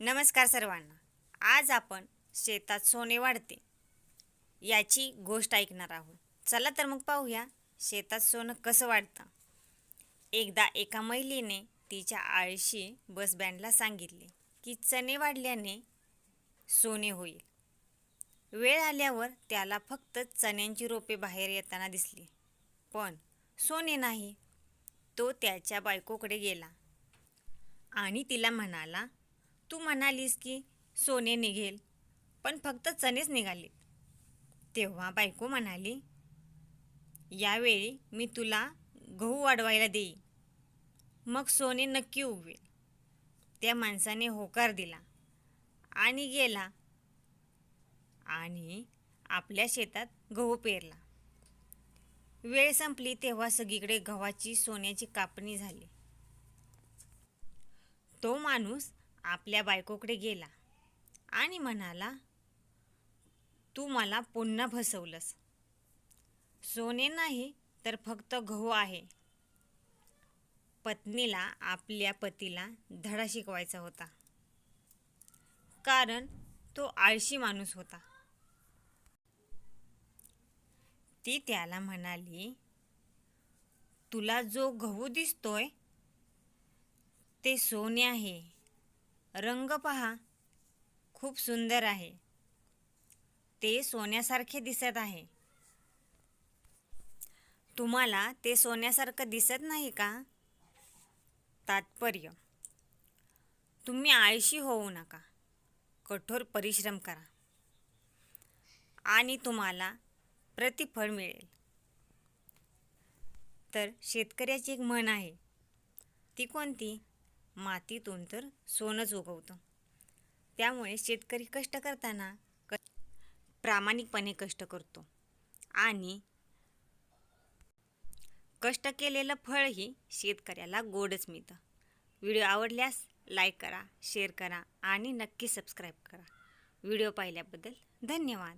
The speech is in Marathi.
नमस्कार सर्वांना. आज आपण शेतात सोने वाढते याची गोष्ट ऐकणार आहोत. चला तर मग पाहूया शेतात सोनं कसं वाढतं. एकदा एका महिलेने तिच्या आळशी बस बँडला सांगितले की चणे वाढल्याने सोने होईल. वेळ आल्यावर त्याला फक्त चण्यांची रोपे बाहेर येताना दिसली. पण सोने नाही तो त्याच्या बायकोकडे गेला आणि तिला म्हणाला तू म्हणालीस की सोने निघेल पण फक्त चणेच निघाले. तेव्हा बायको म्हणाली यावेळी मी तुला गहू वाढवायला देई मग सोने नक्की उगवेल. त्या माणसाने होकार दिला आणि गेला आणि आपल्या शेतात गहू पेरला. वेळ संपली तेव्हा सगळीकडे गव्हाची सोन्याची कापणी झाली. तो माणूस आपल्या बायकोकडे गेला आणि म्हणाला तू मला पुन्हा फसवलंस. सोने नाही तर फक्त गहू आहे. पत्नीला आपल्या पतीला धडा शिकवायचा होता. कारण तो आळशी माणूस होता. ती त्याला म्हणाली तुला जो गहू दिसतोय ते सोने आहे. रंग पहा. खूप सुंदर आहे. ते सोन्यासारखे दिसत आहे. तुम्हाला ते सोन्यासारखं दिसत नाही का? तात्पर्य. तुम्ही आळशी होऊ नका. कठोर परिश्रम करा. आणि तुम्हाला प्रतिफळ मिळेल. तर शेतकऱ्याची एक म्हण आहे. ती कोणती? मातीतून तर सोनंच उगवतं. त्यामुळे शेतकरी कष्ट करताना क प्रामाणिकपणे कष्ट करतो. आणि कष्ट केलेलं फळही शेतकऱ्याला गोडच मिळतं. व्हिडिओ आवडल्यास लाईक करा शेअर करा आणि नक्की सबस्क्राईब करा. व्हिडिओ पाहिल्याबद्दल धन्यवाद.